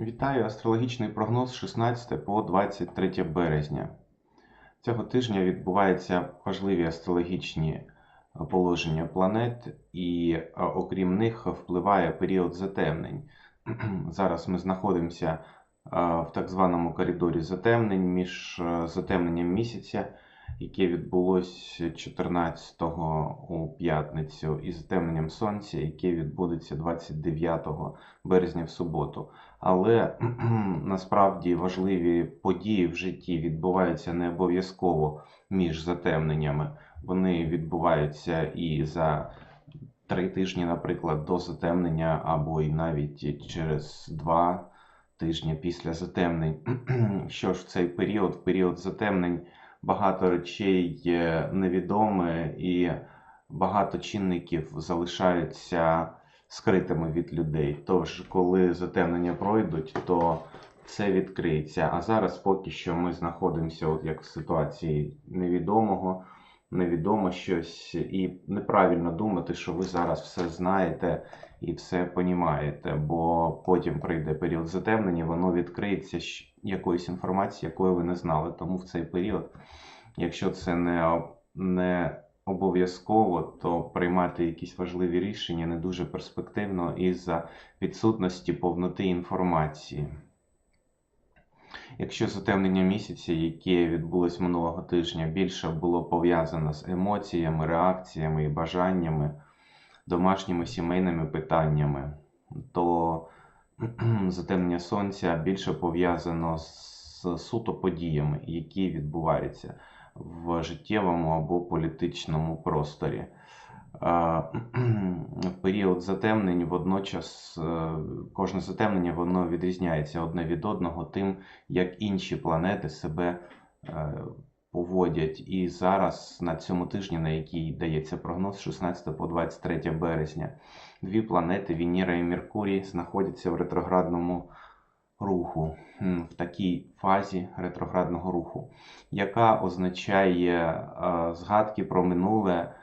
Вітаю! Астрологічний прогноз 16 по 23 березня. Цього тижня відбуваються важливі астрологічні е, положення планет, і е, окрім них впливає період затемнень. Зараз ми знаходимося е, в так званому коридорі затемнень між затемненням місяця, яке відбулося 14 у п'ятницю, і затемненням сонця, яке відбудеться 29 березня в суботу. Але насправді важливі події в житті відбуваються не обов'язково між затемненнями. Вони відбуваються і за три тижні, наприклад, до затемнення, або і навіть через два тижні після затемнень. Що ж в цей період, в період затемнень, багато речей є невідоме і багато чинників залишаються скритими від людей. Тож, коли затемнення пройдуть, то це відкриється. А зараз поки що ми знаходимося от як в ситуації невідомого, невідомо щось, і неправильно думати, що ви зараз все знаєте і все понімаєте, бо потім прийде період затемнення, воно відкриється якоюсь інформацією, якої ви не знали. Тому в цей період, якщо це не, не обов'язково, то приймати якісь важливі рішення не дуже перспективно із-за відсутності повноти інформації. Якщо затемнення місяця, яке відбулось минулого тижня, більше було пов'язано з емоціями, реакціями і бажаннями, домашніми сімейними питаннями, то затемнення сонця більше пов'язано з суто подіями, які відбуваються в життєвому або політичному просторі. Період затемнень водночас е, кожне затемнення воно відрізняється одне від одного тим, як інші планети себе е, поводять. І зараз на цьому тижні, на який дається прогноз 16 по 23 березня, дві планети Венера і Меркурій знаходяться в ретроградному руху, в такій фазі ретроградного руху, яка означає е, згадки про минуле,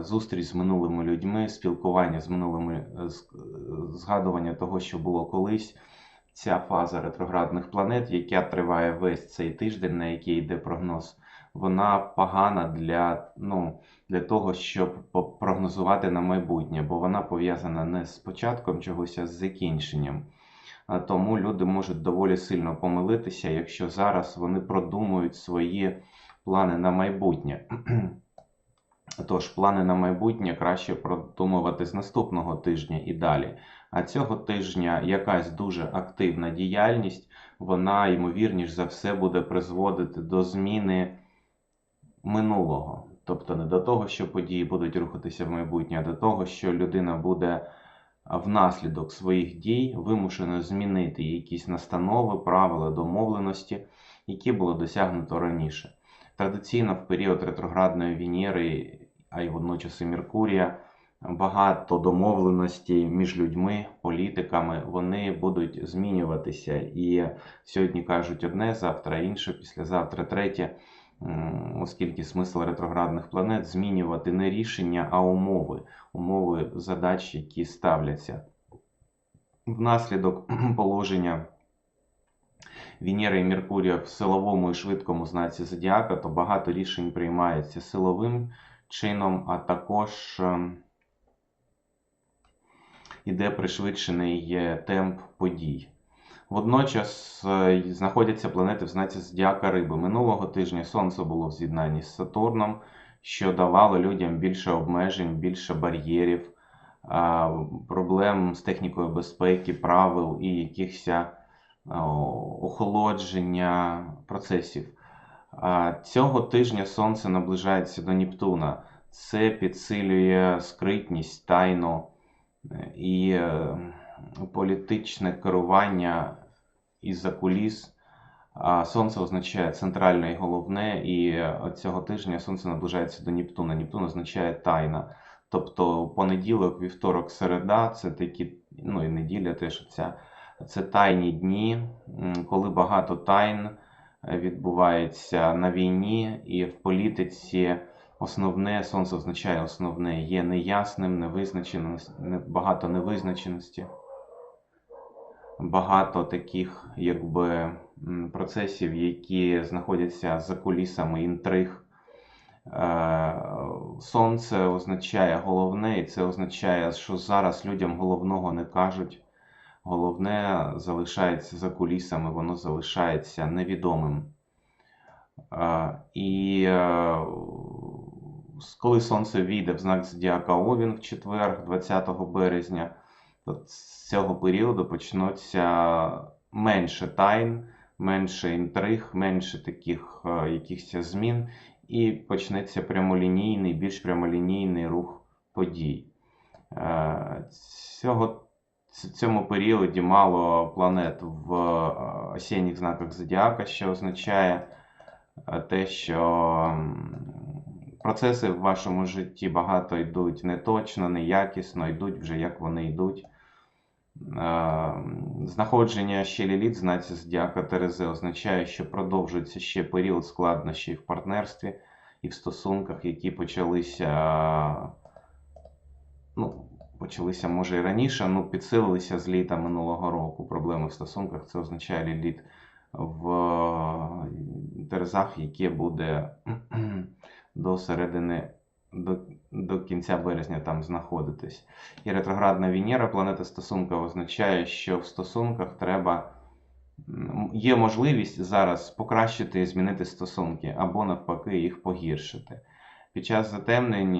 зустріч з минулими людьми, спілкування з минулими, е, е, згадування того, що було колись. Ця фаза ретроградних планет, яка триває весь цей тиждень, на який йде прогноз, вона погана для, ну, для того, щоб прогнозувати на майбутнє, бо вона пов'язана не з початком чогось, а з закінченням. Тому люди можуть доволі сильно помилитися, якщо зараз вони продумують свої плани на майбутнє. Тож плани на майбутнє краще продумувати з наступного тижня і далі. А цього тижня якась дуже активна діяльність, вона, ймовірніш за все, буде призводити до зміни минулого. Тобто не до того, що події будуть рухатися в майбутнє, а до того, що людина буде внаслідок своїх дій вимушена змінити якісь настанови, правила, домовленості, які було досягнуто раніше. Традиційно в період ретроградної Венери, а й водночас і Меркурія, багато домовленостей між людьми, політиками, вони будуть змінюватися. І сьогодні кажуть одне, завтра інше, післязавтра третє. Оскільки смисл ретроградних планет змінювати не рішення, а умови, умови задач, які ставляться. Внаслідок положення Венери і Меркурія в силовому і швидкому знаці зодіака, то багато рішень приймається силовим чином, а також ем, іде пришвидшений е, темп подій. Водночас е, знаходяться планети в знаці зодіака Риби. Минулого тижня Сонце було в з'єднанні з Сатурном, що давало людям більше обмежень, більше бар'єрів, проблем з технікою безпеки, правил і якихось охолодження процесів. Цього тижня Сонце наближається до Нептуна. Це підсилює скритність, тайну е, і е, політичне керування із-за куліс. Сонце означає центральне і головне, і е, цього тижня Сонце наближається до Нептуна. Нептун означає тайна. Тобто понеділок, вівторок, середа це такі, ну і неділя теж ця, це тайні дні, коли багато тайн відбувається на війні і в політиці. Основне сонце означає основне, є неясним, невизначеності, багато невизначеності. багато таких якби процесів, які знаходяться за кулісами інтриг. Е, Сонце означає головне, і це означає, що зараз людям головного не кажуть. Головне залишається за кулісами, воно залишається невідомим. Е, І е, коли сонце війде в знак Зодіака Овін в четвер, 20 березня, то з цього періоду почнуться менше тайн, менше інтриг, менше таких е, якихось змін, і почнеться прямолінійний, більш прямолінійний рух подій. Е, Цього, ц- цьому періоді мало планет в е, осінніх знаках Зодіака, що означає те, що процеси в вашому житті багато йдуть неточно, неякісно, йдуть вже як вони йдуть. Е, Знаходження ще ліліт знаці Зодіака Терези означає, що продовжується ще період складнощів в партнерстві і в стосунках, які почалися, ну, почалися може і раніше, ну підсилилися з літа минулого року. Проблеми в стосунках це означає ліліт в Терезах, яке буде до середини, до, до кінця березня там знаходитись. І ретроградна Венера, планета стосунка, означає, що в стосунках треба. Є можливість зараз покращити і змінити стосунки, або навпаки їх погіршити. Під час затемнень,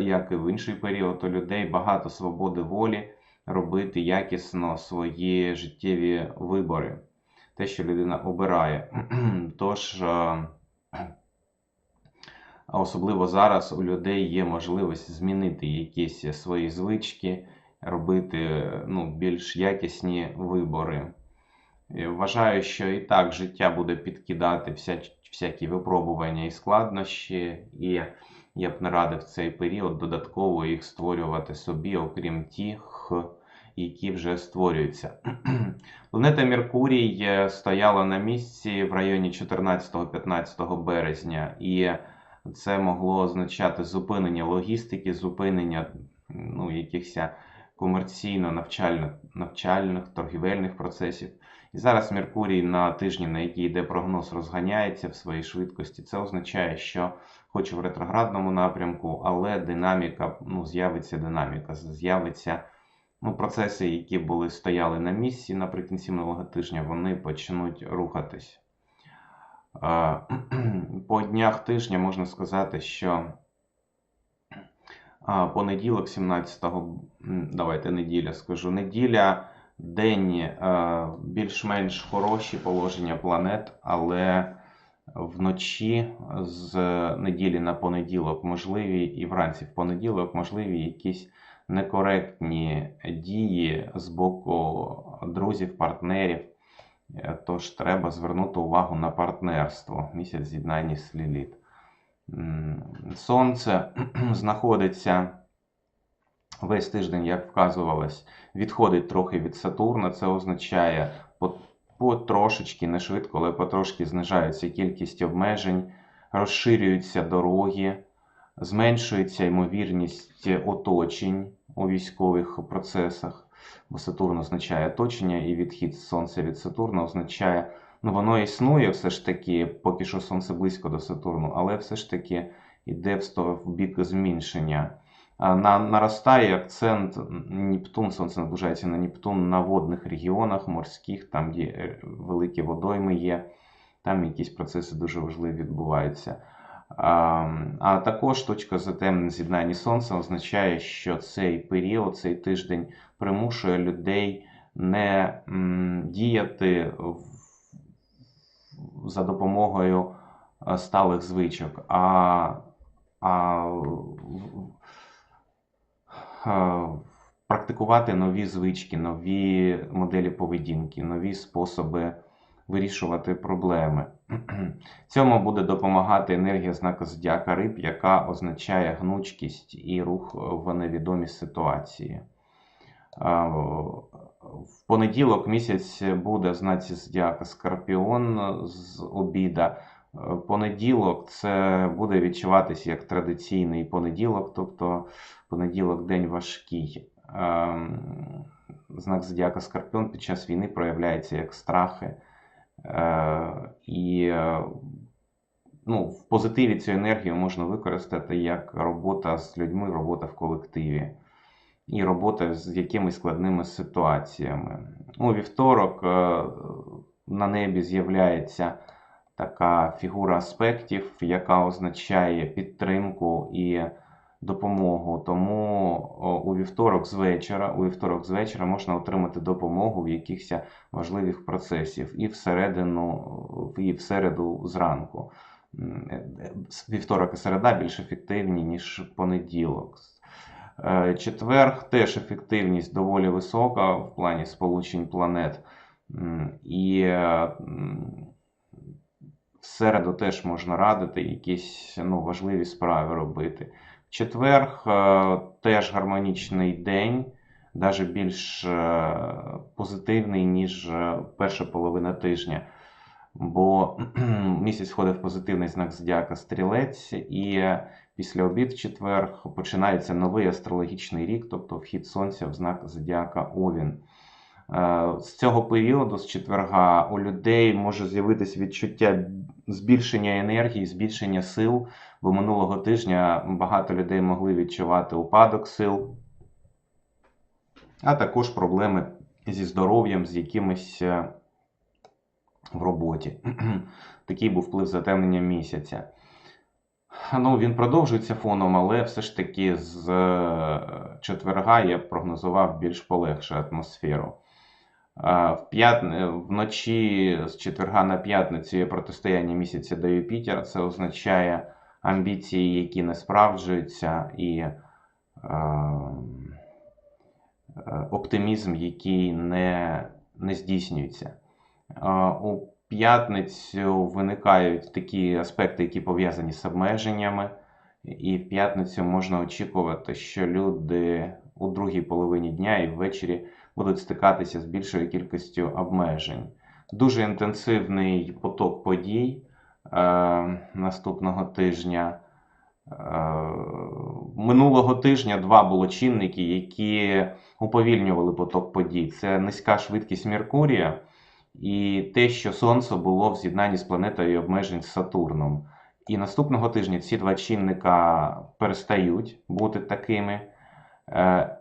як і в інший період, у людей багато свободи волі робити якісно свої життєві вибори, те, що людина обирає. Тож, а особливо зараз у людей є можливість змінити якісь свої звички, робити ну, більш якісні вибори. І Вважаю, що і так життя буде підкидати вся, всякі випробування і складнощі, і я б не радив цей період додатково їх створювати собі, окрім тих, які вже створюються. Планета Меркурій е, стояла на місці в районі 14-15 березня, і це могло означати зупинення логістики, зупинення ну, якихось комерційно-навчальних навчальних, торгівельних процесів. І зараз Меркурій на тижні, на який йде прогноз, розганяється в своїй швидкості. Це означає, що хоч в ретроградному напрямку, але динаміка, ну, з'явиться динаміка, з'явиться ну, процеси, які були стояли на місці наприкінці минулого тижня, вони почнуть рухатись. По днях тижня можна сказати, що понеділок, 17-го, давайте неділя скажу. Неділя, день більш-менш хороші положення планет, але вночі з неділі на понеділок можливі і вранці в понеділок можливі якісь некоректні дії з боку друзів, партнерів. Е, Тож треба звернути увагу на партнерство. Місяць з'єднання з Ліліт. Сонце знаходиться весь тиждень, як вказувалось, відходить трохи від Сатурна. Це означає потрошечки, не швидко, але потрошки знижається кількість обмежень, розширюються дороги, зменшується ймовірність оточень у військових процесах. Бо Сатурн означає оточення, і відхід Сонця від Сатурна означає, ну воно існує все ж таки, поки що Сонце близько до Сатурну, але все ж таки йде в, в бік зміншення. А На, наростає акцент Нептун, Сонце наближається на Нептун на водних регіонах морських, там, де е, великі водойми є, там якісь процеси дуже важливі відбуваються. А, а також точка затемнення з'єднання Сонця означає, що цей період, цей тиждень примушує людей не діяти за допомогою е, сталих звичок, а, а е, практикувати нові звички, нові моделі поведінки, нові способи вирішувати проблеми. Цьому буде допомагати енергія знака Зодіака Риб, яка означає гнучкість і рух в невідомі ситуації. В понеділок місяць буде знаці Зодіака Скорпіон з обіда. Е, Понеділок це буде відчуватися як традиційний понеділок, тобто понеділок день важкий. ем, знак зодіака Скорпіон під час війни проявляється як страхи. Е, і е, ну, в позитиві цю енергію можна використати як робота з людьми, робота в колективі і робота з якимись складними ситуаціями. У вівторок е, на небі з'являється така фігура аспектів, яка означає підтримку і допомогу. Тому у вівторок з вечора, у вівторок з вечора можна отримати допомогу в якихось важливих процесів і всередину, і всереду зранку. М, е, е, Вівторок і середа більш ефективні, ніж понеділок. Е, Четверг теж ефективність доволі висока в плані сполучень планет. І е, в середу теж можна радити якісь ну, важливі справи робити. В четверг е, теж гармонічний день, навіть більш позитивний, ніж перша половина тижня. Бо місяць входить в позитивний знак зодіака Стрілець, і після обід в четвер починається новий астрологічний рік, тобто вхід сонця в знак зодіака Овін. Е, З цього періоду, з четверга, у людей може з'явитися відчуття збільшення енергії, збільшення сил, бо минулого тижня багато людей могли відчувати упадок сил, а також проблеми зі здоров'ям, з якимись е, в роботі. Такий був вплив затемнення місяця. Ну, він продовжується фоном, але все ж таки з е, четверга я прогнозував більш полегшу атмосферу. В п'ятни... Вночі з четверга на п'ятницю є протистояння місяця до Юпітера. Це означає амбіції, які не справджуються, і е, е, оптимізм, який не, не здійснюється. У п'ятницю виникають такі аспекти, які пов'язані з обмеженнями. І в п'ятницю можна очікувати, що люди у другій половині дня і ввечері будуть стикатися з більшою кількістю обмежень. Дуже інтенсивний поток подій е, наступного тижня. Е, минулого тижня два було чинники, які уповільнювали поток подій. Це низька швидкість Меркурія і те, що Сонце було в з'єднанні з планетою обмежень з Сатурном. І наступного тижня ці два чинника перестають бути такими. Е,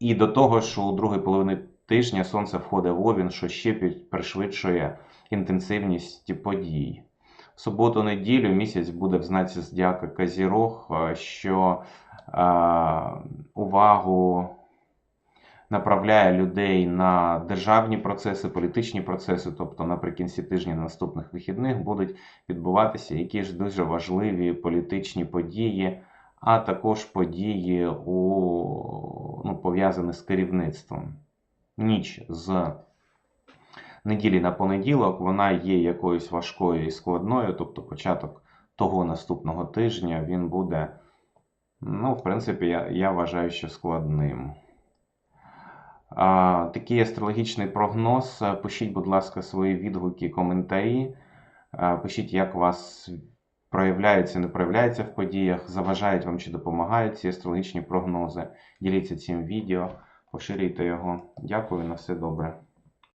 І до того, що у другій половині тижня Сонце входить в Овін, що ще пришвидшує інтенсивність подій. В суботу-неділю місяць буде в знаці Зодіака Казірог, е, що е, увагу направляє людей на державні процеси, політичні процеси, тобто наприкінці тижня на наступних вихідних будуть відбуватися якісь дуже важливі політичні події, а також події, у, ну, пов'язані з керівництвом. Ніч з неділі на понеділок вона є якоюсь важкою і складною, тобто початок того наступного тижня він буде, ну, в принципі, я, я вважаю, що складним. Такий астрологічний прогноз. Е, Пишіть, будь ласка, свої відгуки, коментарі. Е, Пишіть, як вас проявляються, не проявляються в подіях, заважають вам чи допомагають ці астрологічні прогнози. Діліться цим відео, поширюйте його. Дякую, на все добре.